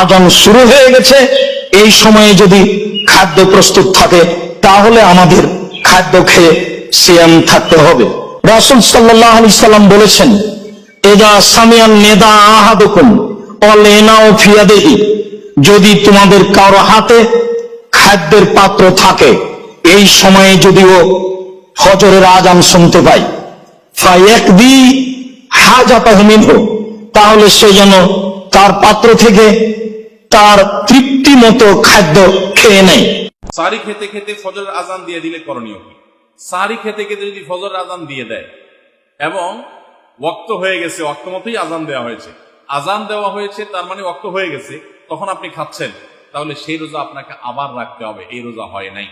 আজান শুরু হয়ে গেছে। এই সময়ে যদি খাদ্য প্রস্তুত থাকে, তাহলে আমাদের খাদ্য খেয়ে সিয়াম থাকতে হবে। রাসুল সাল্লাহ আলি সাল্লাম বলেছেন এদা সামিয়ান নেদা আহাদুকুম অলেনাও ফিয়াদেহি। যদি তোমাদের কারও হাতে খাদ্যের পাত্র থাকে, এই সময়ে যদিও ফজরের আজান শুনতে পাই, ফায়াকদি হাজাতাহু মিনহু, তাহলে সে যেন তার পাত্র থেকে তার তৃপ্তি মতো খাদ্য খেয়ে নেয়। সারি খেতে খেতে ফজরের আজান দিয়ে দিলে করণীয় কি? সারি খেতে খেতে যদি ফজর আজান দিয়ে দেয়, এবং ওক্ত হয়ে গেছে ওক্ত মতোই আজান দেওয়া হয়েছে। আজান দেওয়া হয়েছে, তার মানে ওক্ত হয়ে গেছে, তখন আপনি খাচ্ছেন। তাহলে সেই রোজা আপনাকে আবার রাখতে হবে, এই রোজা হয় নাই।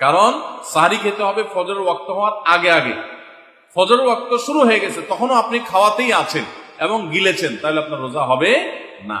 কারণ সারি খেতে হবে ফজর ওক্ত হওয়ার আগে আগে। ফজর ওক্ত শুরু হয়ে গেছে, তখনও আপনি খাওয়াতেই আছেন এবং গিলেছেন, তাহলে আপনার রোজা হবে না।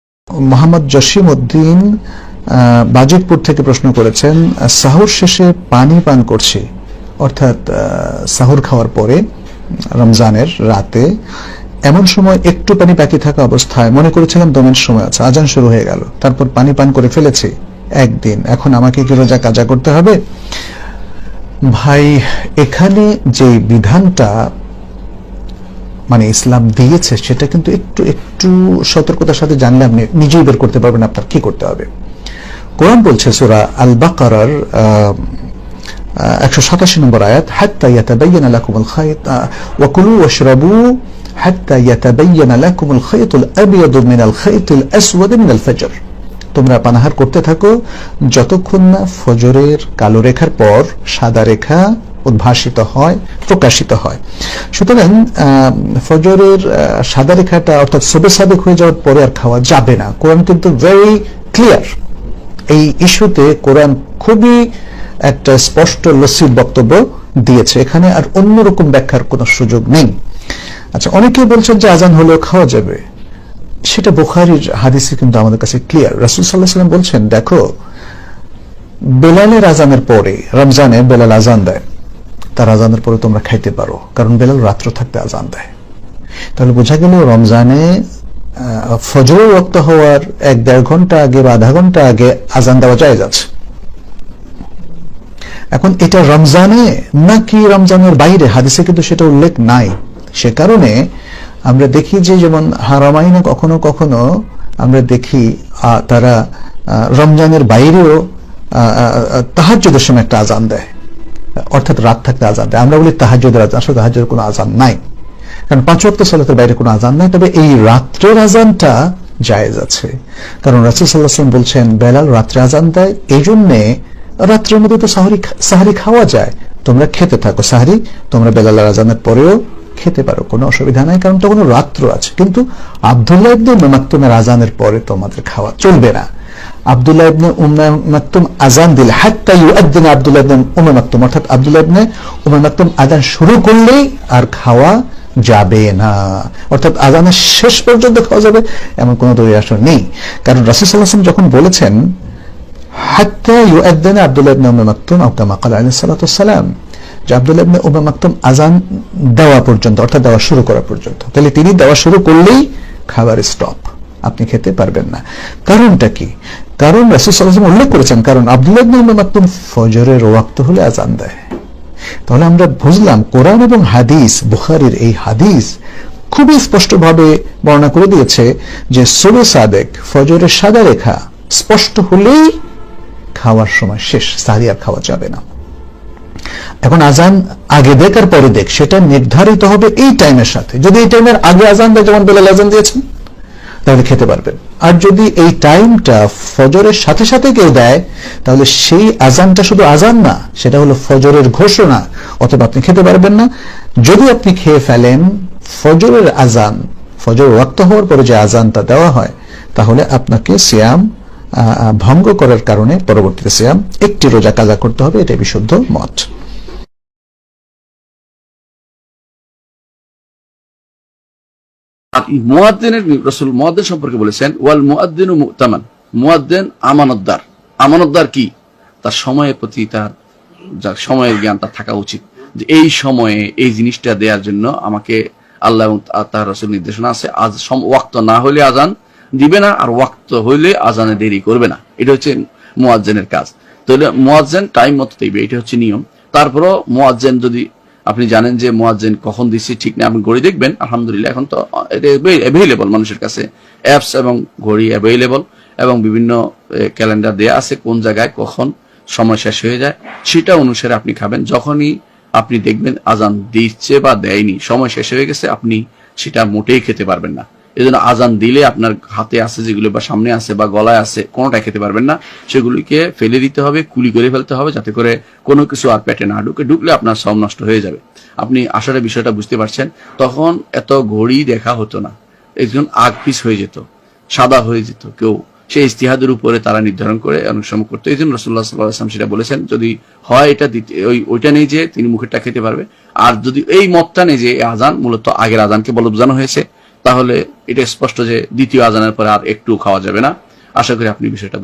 মোহাম্মদ জসিম উদ্দিন বাজিতপুর থেকে প্রশ্ন করেছেন, সাহুর শেষে পানি পান করছি, অর্থাৎ সাহুর খাওয়ার পরে, রমজানের রাতে, এমন সময় একটু পানি বাকি থাকা অবস্থায় মনে করেছিলাম দমের সময় আছে, আজান শুরু হয়ে গেল, তারপর পানি পান করে ফেলেছি, একদিন, এখন আমাকে কি রোজা কাজা করতে হবে? ভাই, এখানে যে বিধানটা মানে ইসলাম দিয়েছে, সেটা কিন্তু একটু একটু সতর্কতার সাথে জানলে আপনি নিজেই বের করতে পারবেন আপনার কি করতে হবে। কোরআন বলছে সুরা আল বাকারার একশো সাতাশি নম্বর আয়াত, হাত্তা খায়ত হাত্তা লাকুমুল খায়তুল আবিয়াদু মিনাল খায়তিল আসওয়াদি মিনাল ফজর তোমরা পানাহার করতে থাকো যতক্ষণ না ফজরের কালো রেখার পর সাদা রেখা উদ্ভাসিত হয়, প্রকাশিত হয়। সুতরাং ফজরের সাদা রেখাটা অর্থাৎ সবে সাবেক হয়ে যাওয়ার পরে আর খাওয়া যাবে না। কোরআন কিন্তু ভেরি ক্লিয়ার এই ইস্যুতে কোরআন খুবই একটা স্পষ্ট লসির বক্তব্য দিয়েছে। এখানে আর অন্যরকম ব্যাখ্যার কোনো সুযোগ নেই। আচ্ছা অনেকে বলছেন যে আজান হলেও খাওয়া যাবে। সেটা বুখারির হাদিসে কিন্তু আমাদের কাছে ক্লিয়ার রাসুল সাল্লাহ সাল্লাম বলছেন, দেখো, বেলালের আজানের পরে, রমজানে বেলাল আজান দেয়। তার আজানের পরে তোমরা খাইতে পারো, কারণ বেলাল রাত্র থাকতে আজান দেয়। তাহলে বোঝা গেল রমজানে ফজরের রক্ত হওয়ার এক দেড় ঘণ্টা আগে বা আধা ঘণ্টা আগে আজান দেওয়া যায় যাচ্ছে এখন এটা রমজানে নাকি রমজানের বাইরে? হাদিসে কিন্তু সেটা উল্লেখ নাই। সে কারণে আমরা দেখি যে যেমন হারামাইনে কখনো কখনো আমরা দেখি তারা রমজানের বাইরেও তাহাজ্যদের সময় একটা আজান দেয়। অর্থাৎ রাত থাকতে আজান দেয়। আমরা বলি তাহাজ্যদের আজান আসলে তাহাজ্যদের কোনো আজান নাই। কারণ পাঁচ ওয়াক্ত সালাতের বাইরে কোনো আজান নাই। তবে এই রাত্রের আজানটা জায়েজ আছে। কারণ রাসুল সাল্লাহাম বলছেন, বেলাল রাত্রে আজান দেয়। এই জন্যে রাত্রের মধ্যে তো সাহরি সাহারি খাওয়া যায়। তোমরা খেতে থাকো সাহারি, তোমরা বেলালের আজানের পরেও খেতে পারো। কোনো অসুবিধা নাই, কারণ তখন রাত্র আছে। কিন্তু আবদুল্লাহ ইবনে মাকতুমের আজানের পরে তোমাদের খাওয়া চলবে না। আবদুল্লাহ ইবনে আজান হাত্তা আবদুল্লাহ ইবনে অর্থাৎ আবদুল্লাহ ইবনে আজান শুরু করলেই আর খাওয়া যাবে না। অর্থাৎ আজানের শেষ পর্যন্ত খাওয়া যাবে এমন কোনো আসলে নেই। কারণ রাসূল ওয়াসাল্লাম যখন বলেছেন, হাত্তা আবদুল্লাহ ইবনে কামা ক্বালা আলাইহিস যে আবদুল্লাহ ইবনে আজান দেওয়া পর্যন্ত, অর্থাৎ দেওয়া শুরু করা পর্যন্ত, তাহলে তিনি দেওয়া শুরু করলেই খাবার স্টপ আপনি খেতে পারবেন না। কারণটা কি? কারণ রাসূল সাল্লাল্লাহু উল্লেখ করেছেন, কারণ আবদুল্লাহ মাকতুম ফজরের ওয়াক্ত হলে আজান দেয়। তাহলে আমরা বুঝলাম কোরআন এবং হাদিস, বুখারির এই হাদিস খুবই স্পষ্টভাবে বর্ণনা করে দিয়েছে যে সুবে সাদেক ফজরের সাদা রেখা স্পষ্ট হলেই খাওয়ার সময় শেষ, সারি আর খাওয়া যাবে না। এখন আজান আগে দেখ আর পরে দেখ, সেটা নির্ধারিত হবে এই টাইমের সাথে। যদি এই টাইমের আগে আজান দেয়, যেমন বেলাল আজান দিয়েছেন তাহলে খেতে পারবেন। আর যদি এই টাইমটা ফজরের সাথে সাথে কেউ দেয়, তাহলে সেই আজানটা শুধু আজান না, সেটা হলো ফজরের ঘোষণা অথবা আপনি খেতে পারবেন না। যদি আপনি খেয়ে ফেলেন, ফজরের আজান ফজর রক্ত হওয়ার পরে যে আজানটা দেওয়া হয়, তাহলে আপনাকে সিয়াম ভঙ্গ করার কারণে পরবর্তীতে সিয়াম একটি রোজা কাজা করতে হবে এটা বিশুদ্ধ মত। মুয়াদ্দিনের রসুল মুয়াদ্দিন সম্পর্কে বলেছেন, ওয়াল মুয়াদ্দিন মুতামান। মুয়াদ্দিন আমানতদার। আমানতদার কি? তার সময়ের প্রতি তার, যার সময়ের জ্ঞান তার থাকা উচিত। যে এই সময়ে এই জিনিসটা দেওয়ার জন্য আমাকে আল্লাহ এবং তার রসুল নির্দেশনা আছে, আজ ওয়াক্ত না হলে আজান দিবে না, আর ওয়াক্ত হইলে আজানে দেরি করবে না। এটা হচ্ছে মুয়াজ্জেনের কাজ। তাহলে মুয়াজ্জেন টাইম মতো দিবে, এটা হচ্ছে নিয়ম। তারপরও মুয়াজ্জেন যদি আপনি জানেন যে মুয়াজ্জেন কখন দিচ্ছি ঠিক না আপনি ঘড়ি দেখবেন, আলহামদুলিল্লাহ, এখন তো অ্যাভেলেবল মানুষের কাছে। অ্যাপস এবং ঘড়ি অ্যাভেলেবল এবং বিভিন্ন ক্যালেন্ডার দেয়া আছে কোন জায়গায়, কখন সময় শেষ হয়ে যায়। সেটা অনুসারে আপনি খাবেন। যখনই আপনি দেখবেন আজান দিচ্ছে বা দেয়নি, সময় শেষ হয়ে গেছে, আপনি সেটা মোটেই খেতে পারবেন না। এই জন্য আজান দিলে আপনার হাতে আছে যেগুলো বা সামনে আছে বা গলায় আছে কোনোটা খেতে পারবেন না। সেগুলিকে ফেলে দিতে হবে, কুলি করে ফেলতে হবে যাতে করে কোনো কিছু আর পেটে না ঢুকে। ঢুকলে আপনার সব নষ্ট হয়ে যাবে। আপনি আসলে বিষয়টা বুঝতে পারছেন। তখন এত ঘড়ি দেখা হতো না। একজন আগ পিস হয়ে যেত, সাদা হয়ে যেত কেউ। সেই ইস্তিহাদের উপরে তারা নির্ধারণ করে অনেক সময় করতো। এই জন্য রসুল্লাহ সাল্লাহাম সেটা বলেছেন, যদি হয় এটা ওই, ওইটা নেই যে তিনি মুখেরটা খেতে পারবে। আর যদি এই মতটা নেই যে আজান মূলত আগের আজানকে বলে বোঝানো হয়েছে তাহলে এটা স্পষ্ট যে দ্বিতীয় আজানের পরে আর একটু খাওয়া যাবে না। আশা করি আপনি বিষয়টা